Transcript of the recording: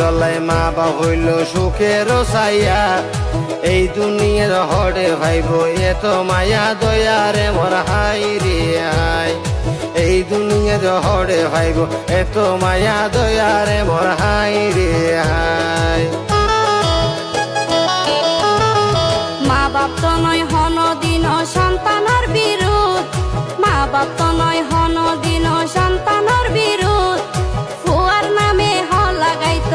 হলাই মা বা হইল সুখের সাইয়া এই দুনিয়ার হরে ভাইব এত মায়া দয়ারে মোর হাই রে হাই এই দুনিয়ার হরে ভাইব এত মায়া দয়ারে মোর হাই রে হাই মা বাপ তো নয় হন দিন সন্তানের বিরুদ্ধ মা বাপ তো নয় হন দিন সন্তানের